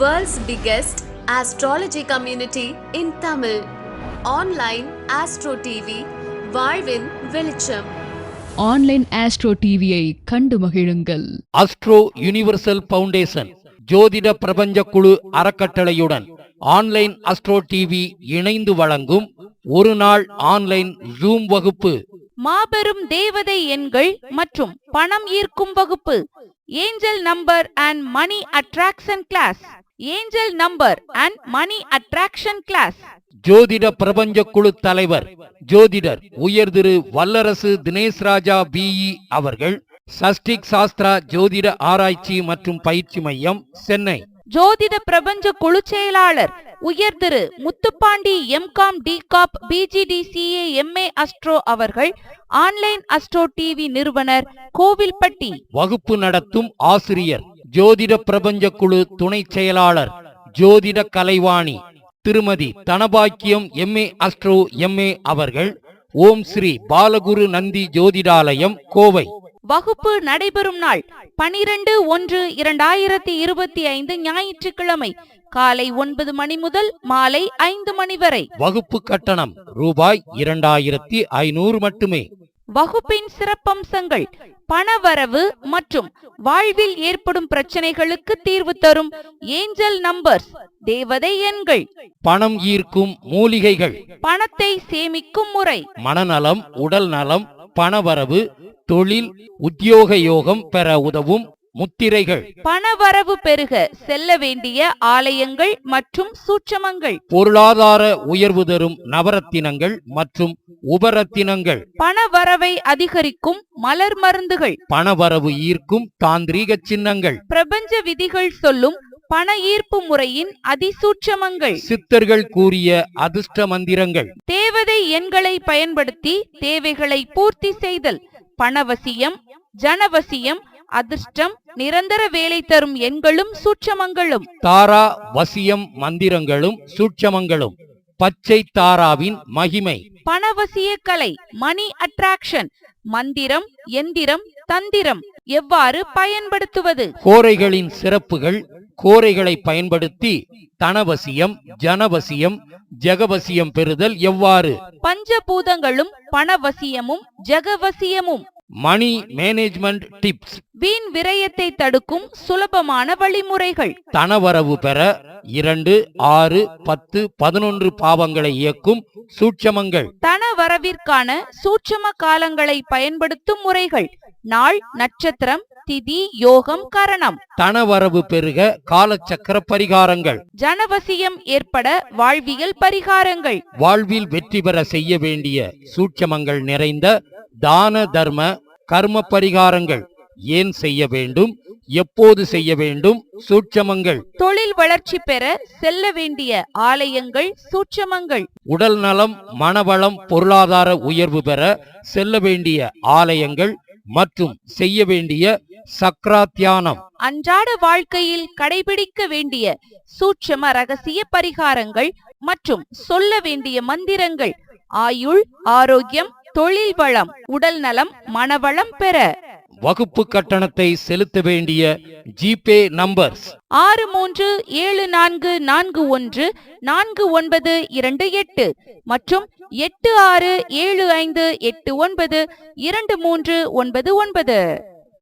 World's biggest astrology community in Tamil. Online Astro TV, வாழ்வின் வெளிச்சம். Online astro டிவியை கண்டு மகிழுங்கள். அஸ்ட்ரோ யுனிவர்சல் பவுண்டேஷன் ஜோதிட பிரபஞ்ச குழு அறக்கட்டளையுடன் ஆன்லைன் அஸ்ட்ரோ டிவி இணைந்து வழங்கும் ஒரு நாள் ஆன்லைன் ஜூம் வகுப்பு. மாபெரும் தேவதை எண்கள் மற்றும் பணம் ஈர்க்கும் வகுப்பு. Angel number and money attraction class angel number and money attraction class ஜோதிட பிரபஞ்ச குழு தலைவர் ஜோதிடர் உயர் திரு வல்லரசு தினேஷ் ராஜா பிஇ அவர்கள் சஷ்டிக் சாஸ்திரா ஜோதிட ஆராய்ச்சி மற்றும் பயிற்சி மையம் சென்னை. ஜோதிட பிரபஞ்ச குழு செயலாளர் உயர் திரு Muthupandi M Com டிகாப் PGDCA MA astro அவர்கள் ஆன்லைன் அஸ்ட்ரோ டிவி நிறுவனர் கோவில்பட்டி. வகுப்பு நடத்தும் ஆசிரியர் ஜோதிட பிரபஞ்ச குழு துணை செயலாளர் ஜோதிட கலைவாணி திருமதி தனபாக்கியம் எம்ஏ அஸ்ட்ரோ எம்ஏ அவர்கள் ஓம் ஸ்ரீ பாலகுரு நந்தி ஜோதிடாலயம் கோவை. வகுப்பு நடைபெறும் நாள் பனிரெண்டு ஒன்று இரண்டாயிரத்தி இருபத்தி ஐந்து ஞாயிற்றுக்கிழமை காலை ஒன்பது மணி முதல் மாலை ஐந்து மணி வரை. வகுப்பு கட்டணம் ரூபாய் இரண்டாயிரத்தி ஐநூறு மட்டுமே. வகுப்பின் சிறப்பம்சங்கள் பணவரவு மற்றும் வாழ்வில் ஏற்படும் பிரச்சனைகளுக்கு தீர்வு தரும் ஏஞ்சல் நம்பர்ஸ் தேவதை எண்கள். பணம் ஈர்க்கும் மூலிகைகள். பணத்தை சேமிக்கும் முறை. மனநலம் உடல் நலம் பணவரவு தொழில் உத்தியோக யோகம் பெற உதவும் முத்திரைகள். பணவரவு பெருக செல்ல வேண்டிய ஆலயங்கள் மற்றும் சூட்சமங்கள். பொருளாதார உயர்வு தரும் நவரத்தினங்கள் மற்றும் உபரத்தினங்கள். பணவரவை அதிகரிக்கும் மலர் மருந்துகள். பணவரவு ஈர்க்கும் தாந்திரீக சின்னங்கள். பிரபஞ்ச விதிகள் சொல்லும் பண ஈர்ப்பு முறையின் அதிசூட்சமங்கள். சித்தர்கள் கூறிய அதிர்ஷ்ட மந்திரங்கள். தேவதை எண்களை பயன்படுத்தி தேவைகளை பூர்த்தி செய்தல். பணவசியம் ஜனவசியம் அதிர்ஷ்டம் நிரந்தர வேலை தரும் எண்களும் சூட்சமங்களும். தாரா வசியம் மந்திரங்களும் சூட்சமங்களும். பச்சை தாராவின் மகிமை. பணவசிய கலை மணி அட்ராக்ஷன் மந்திரம் எந்திரம் தந்திரம் எவ்வாறு பயன்படுத்துவது? கோரைகளின் சிறப்புகள் கோரைகளை பயன்படுத்தி தனவசியம் ஜனவசியம் ஜெகவசியம் பெறுதல் எவ்வாறு? பஞ்சபூதங்களும் பணவசியமும் ஜெகவசியமும். Money management tips. வீண் விரயத்தை தடுக்கும் சுலபமான வழிமுறைகள். தனவரவு பெற இரண்டு ஆறு பத்து பதினொன்று பாவங்களை இயக்கும் சூட்சமங்கள். தன வரவிற்கான சூட்சம காலங்களை பயன்படுத்தும் முறைகள். நாள் நட்சத்திரம் திதி யோகம் கரணம். தனவரவு பெருக காலச்சக்கர பரிகாரங்கள். ஜனவசியம் ஏற்பட வாழ்வியல் பரிகாரங்கள். வாழ்வில் வெற்றி பெற செய்ய வேண்டிய சூட்சமங்கள் நிறைந்த தான தர்ம கர்ம பரிகாரங்கள். ஏன் செய்ய வேண்டும்? எப்போது செய்ய வேண்டும்? சூட்சமங்கள். தொழில் வளர்ச்சி பெற செல்ல வேண்டிய ஆலயங்கள் சூட்சமங்கள். உடல் நலம் மனவளம் பொருளாதார உயர்வு பெற செல்ல வேண்டிய ஆலயங்கள் மற்றும் செய்ய வேண்டிய சக்ராத்தியானம். அன்றாட வாழ்க்கையில் கடைபிடிக்க வேண்டிய சூட்சம ரகசிய பரிகாரங்கள் மற்றும் சொல்ல வேண்டிய மந்திரங்கள். ஆயுள் ஆரோக்கியம் தொழில் வளம் உடல் நலம் மனவளம் பெற. வகுப்பு கட்டணத்தை செலுத்த வேண்டிய ஜிபே நம்பர்ஸ். ஆறு மூன்று ஏழு நான்கு நான்கு ஒன்று நான்கு ஒன்பது இரண்டு எட்டு மற்றும் எட்டு ஆறு ஏழு ஐந்து எட்டு ஒன்பது இரண்டு மூன்று ஒன்பது ஒன்பது.